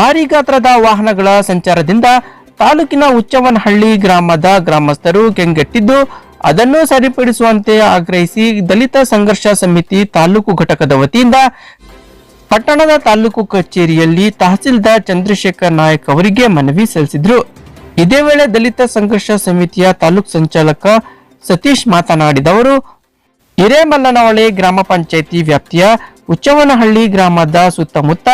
ಭಾರಿ ಗಾತ್ರದ ವಾಹನಗಳ ಸಂಚಾರದಿಂದ ತಾಲೂಕಿನ ಉಚ್ಚವನಹಳ್ಳಿ ಗ್ರಾಮದ ಗ್ರಾಮಸ್ಥರು ಕೆಂಗೆಟ್ಟಿದ್ದು, ಅದನ್ನು ಸರಿಪಡಿಸುವಂತೆ ಆಗ್ರಹಿಸಿ ದಲಿತ ಸಂಘರ್ಷ ಸಮಿತಿ ತಾಲೂಕು ಘಟಕದ ವತಿಯಿಂದ ಪಟ್ಟಣದ ತಾಲೂಕು ಕಚೇರಿಯಲ್ಲಿ ತಹಸೀಲ್ದಾರ್ ಚಂದ್ರಶೇಖರ್ ನಾಯಕ್ ಅವರಿಗೆ ಮನವಿ ಸಲ್ಲಿಸಿದ್ರು. ಇದೇ ವೇಳೆ ದಲಿತ ಸಂಘರ್ಷ ಸಮಿತಿಯ ತಾಲೂಕು ಸಂಚಾಲಕ ಸತೀಶ್ ಮಾತನಾಡಿದವರು ಹಿರೇಮಲ್ಲನಹೊಳೆ ಗ್ರಾಮ ಪಂಚಾಯಿತಿ ವ್ಯಾಪ್ತಿಯ ಉಚ್ಚವನಹಳ್ಳಿ ಗ್ರಾಮದ ಸುತ್ತಮುತ್ತ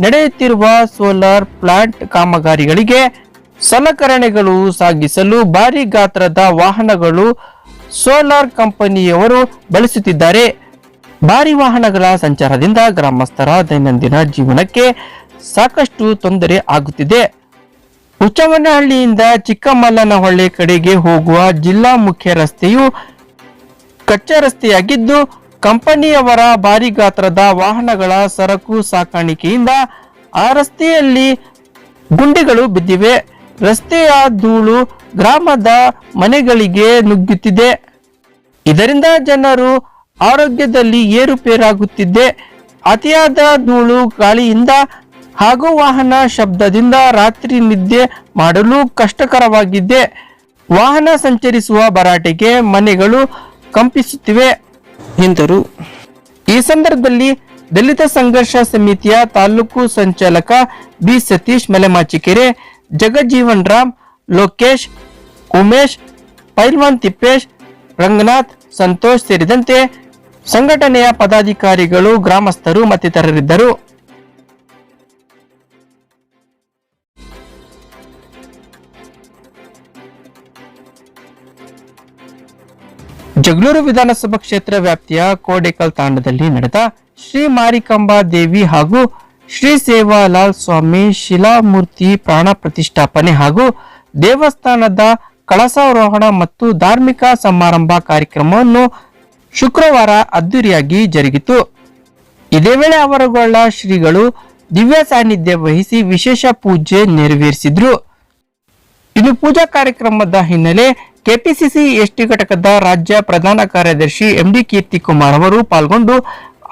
ನಡೆಯುತ್ತಿರುವ ಸೋಲಾರ್ ಪ್ಲಾಂಟ್ ಕಾಮಗಾರಿಗಳಿಗೆ ಸಲಕರಣೆಗಳು ಸಾಗಿಸಲು ಭಾರಿ ಗಾತ್ರದ ವಾಹನಗಳು ಸೋಲಾರ್ ಕಂಪನಿಯವರು ಬಳಸುತ್ತಿದ್ದಾರೆ. ಭಾರಿ ವಾಹನಗಳ ಸಂಚಾರದಿಂದ ಗ್ರಾಮಸ್ಥರ ದೈನಂದಿನ ಜೀವನಕ್ಕೆ ಸಾಕಷ್ಟು ತೊಂದರೆ ಆಗುತ್ತಿದೆ. ಹುಚ್ಚವನಹಳ್ಳಿಯಿಂದ ಚಿಕ್ಕಮಲ್ಲನಹೊಳೆ ಕಡೆಗೆ ಹೋಗುವ ಜಿಲ್ಲಾ ಮುಖ್ಯ ರಸ್ತೆಯು ಕಚ್ಚಾ ರಸ್ತೆಯಾಗಿದ್ದು ಕಂಪನಿಯವರ ಭಾರಿ ಗಾತ್ರದ ವಾಹನಗಳ ಸರಕು ಸಾಕಾಣಿಕೆಯಿಂದ ಆ ರಸ್ತೆಯಲ್ಲಿ ಗುಂಡಿಗಳು ಬಿದ್ದಿವೆ. ರಸ್ತೆಯ ಧೂಳು ಗ್ರಾಮದ ಮನೆಗಳಿಗೆ ನುಗ್ಗುತ್ತಿದೆ. ಇದರಿಂದ ಜನರು ಆರೋಗ್ಯದಲ್ಲಿ ಏರುಪೇರಾಗುತ್ತಿದೆ. ಅತಿಯಾದ ಧೂಳು ಗಾಳಿಯಿಂದ ಹಾಗೂ ವಾಹನ ಶಬ್ದದಿಂದ ರಾತ್ರಿ ನಿದ್ದೆ ಮಾಡಲು ಕಷ್ಟಕರವಾಗಿದೆ. ವಾಹನ ಸಂಚರಿಸುವ ಭರಾಟೆಗೆ ಮನೆಗಳು ಕಂಪಿಸುತ್ತಿವೆ. ಎಂದರು. ಈ ಸಂದರ್ಭದಲ್ಲಿ ದಲಿತ ಸಂಘರ್ಷ ಸಮಿತಿಯ ತಾಲೂಕು ಸಂಚಾಲಕ ಬಿ ಸತೀಶ್ ಮಲೆಮಾಚಿಕೆರೆ, ಜಗಜೀವನ್ ರಾಮ್, ಲೋಕೇಶ್, ಉಮೇಶ್, ಪೈಲ್ವಾನ್ ತಿಪ್ಪೇಶ್, ರಂಗನಾಥ್, ಸಂತೋಷ್ ಸೇರಿದಂತೆ ಸಂಘಟನೆಯ ಪದಾಧಿಕಾರಿಗಳು, ಗ್ರಾಮಸ್ಥರು ಮತ್ತಿತರರಿದ್ದರು. ಜಗಳೂರು ವಿಧಾನಸಭಾ ಕ್ಷೇತ್ರ ವ್ಯಾಪ್ತಿಯ ಕೋಡೇಕಲ್ ತಾಂಡದಲ್ಲಿ ನಡೆದ ಶ್ರೀ ಮಾರಿಕಾಂಬಾ ದೇವಿ ಹಾಗೂ ಶ್ರೀ ಸೇವಾಲಾಲ್ ಸ್ವಾಮಿ ಶಿಲಾಮೂರ್ತಿ ಪ್ರಾಣ ಪ್ರತಿಷ್ಠಾಪನೆ ಹಾಗೂ ದೇವಸ್ಥಾನದ ಕಳಸಾರೋಹಣ ಮತ್ತು ಧಾರ್ಮಿಕ ಸಮಾರಂಭ ಕಾರ್ಯಕ್ರಮವನ್ನು ಶುಕ್ರವಾರ ಅದ್ದೂರಿಯಾಗಿ ಜರುಗಿತು. ಇದೇ ವೇಳೆ ಅವರುಗಳ ಶ್ರೀಗಳು ದಿವ್ಯ ಸಾನ್ನಿಧ್ಯ ವಹಿಸಿ ವಿಶೇಷ ಪೂಜೆ ನೆರವೇರಿಸಿದ್ರು. ಇದು ಪೂಜಾ ಕಾರ್ಯಕ್ರಮದ ಹಿನ್ನೆಲೆ ಕೆಪಿಸಿಸಿ ಎಸ್ಟಿ ಘಟಕದ ರಾಜ್ಯ ಪ್ರಧಾನ ಕಾರ್ಯದರ್ಶಿ ಎಂಡಿ ಕೀರ್ತಿ ಕುಮಾರ್ ಅವರು ಪಾಲ್ಗೊಂಡು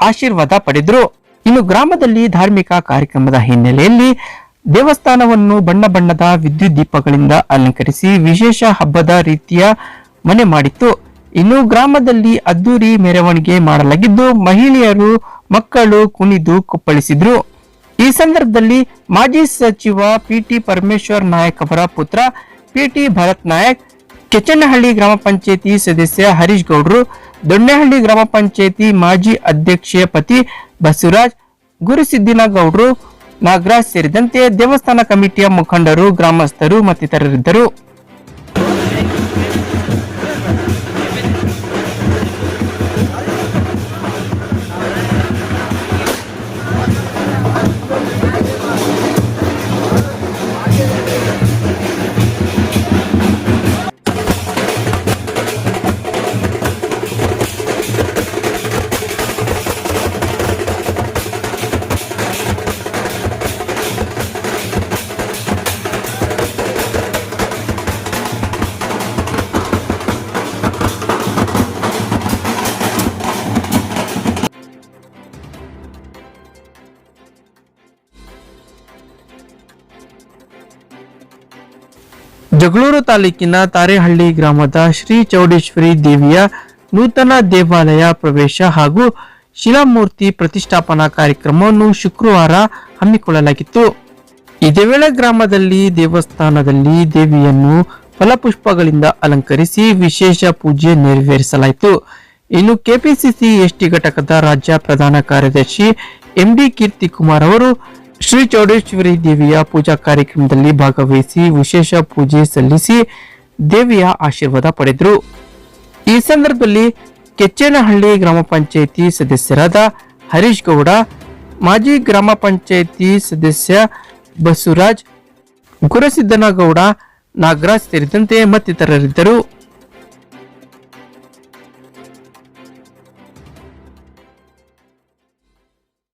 ಆಶೀರ್ವಾದ ಪಡೆದರು. ಇನ್ನು ಗ್ರಾಮದಲ್ಲಿ ಧಾರ್ಮಿಕ ಕಾರ್ಯಕ್ರಮದ ಹಿನ್ನೆಲೆಯಲ್ಲಿ ದೇವಸ್ಥಾನವನ್ನು ಬಣ್ಣ ಬಣ್ಣದ ವಿದ್ಯುತ್ ದೀಪಗಳಿಂದ ಅಲಂಕರಿಸಿ ವಿಶೇಷ ಹಬ್ಬದ ರೀತಿಯ ಮನೆ ಮಾಡಿತ್ತು. ಇನ್ನು ಗ್ರಾಮದಲ್ಲಿ ಅದ್ದೂರಿ ಮೆರವಣಿಗೆ ಮಾಡಲಾಗಿದ್ದು, ಮಹಿಳೆಯರು, ಮಕ್ಕಳು ಕುಣಿದು ಕುಪ್ಪಳಿಸಿದ್ರು. ಈ ಸಂದರ್ಭದಲ್ಲಿ ಮಾಜಿ ಸಚಿವ ಪಿಟಿ ಪರಮೇಶ್ವರ್ ನಾಯಕ್ ಅವರ ಪುತ್ರ ಪಿಟಿ ಭರತ್ ನಾಯಕ್ ಕೆಚನಹಳ್ಳಿ ಗ್ರಾಮ ಪಂಚಾಯತಿ ಸದಸ್ಯ ಹರೀಶ್ ಗೌಡ್ರು, ದೊಣ್ಣೆಹಳ್ಳಿ ಗ್ರಾಮ ಪಂಚಾಯತಿ ಮಾಜಿ ಅಧ್ಯಕ್ಷೆ ಪತಿ ಬಸವರಾಜ್, ಗುರುಸಿದ್ದಿನ ಗೌಡ್ರು ನಾಗರಾಜ್ ಸೇರಿದಂತೆ ದೇವಸ್ಥಾನ ಕಮಿಟಿಯ ಮುಖಂಡರು, ಗ್ರಾಮಸ್ಥರು ಮತ್ತಿತರರಿದ್ದರು. ಜಗಳೂರು ತಾಲೂಕಿನ ತಾರೇಹಳ್ಳಿ ಗ್ರಾಮದ ಶ್ರೀ ಚೌಡೇಶ್ವರಿ ದೇವಿಯ ನೂತನ ದೇವಾಲಯ ಪ್ರವೇಶ ಹಾಗೂ ಶಿಲಾಮೂರ್ತಿ ಪ್ರತಿಷ್ಠಾಪನಾ ಕಾರ್ಯಕ್ರಮವನ್ನು ಶುಕ್ರವಾರ ಹಮ್ಮಿಕೊಳ್ಳಲಾಗಿತ್ತು. ಇದೇ ವೇಳೆ ಗ್ರಾಮದಲ್ಲಿ ದೇವಸ್ಥಾನದಲ್ಲಿ ದೇವಿಯನ್ನು ಫಲಪುಷ್ಪಗಳಿಂದ ಅಲಂಕರಿಸಿ ವಿಶೇಷ ಪೂಜೆ ನೆರವೇರಿಸಲಾಯಿತು. ಇನ್ನು ಕೆಪಿಸಿಸಿ ಎಸ್ಟಿ ಘಟಕದ ರಾಜ್ಯ ಪ್ರಧಾನ ಕಾರ್ಯದರ್ಶಿ ಎಂಡಿ ಕೀರ್ತಿ ಕುಮಾರ್ ಅವರು ಶ್ರೀ ಚೌಡೇಶ್ವರಿ ದೇವಿಯ ಪೂಜಾ ಕಾರ್ಯಕ್ರಮದಲ್ಲಿ ಭಾಗವಹಿಸಿ ವಿಶೇಷ ಪೂಜೆ ಸಲ್ಲಿಸಿ ದೇವಿಯ ಆಶೀರ್ವಾದ ಪಡೆದರು. ಈ ಸಂದರ್ಭದಲ್ಲಿ ಕೆಚ್ಚೇನಹಳ್ಳಿ ಗ್ರಾಮ ಪಂಚಾಯಿತಿ ಸದಸ್ಯರಾದ ಹರೀಶ್ ಗೌಡ, ಮಾಜಿ ಗ್ರಾಮ ಪಂಚಾಯಿತಿ ಸದಸ್ಯ ಬಸವರಾಜ್, ಗುರಸಿದ್ದನಗೌಡ, ನಾಗರಾಜ್ ಸೇರಿದಂತೆ ಮತ್ತಿತರರಿದ್ದರು.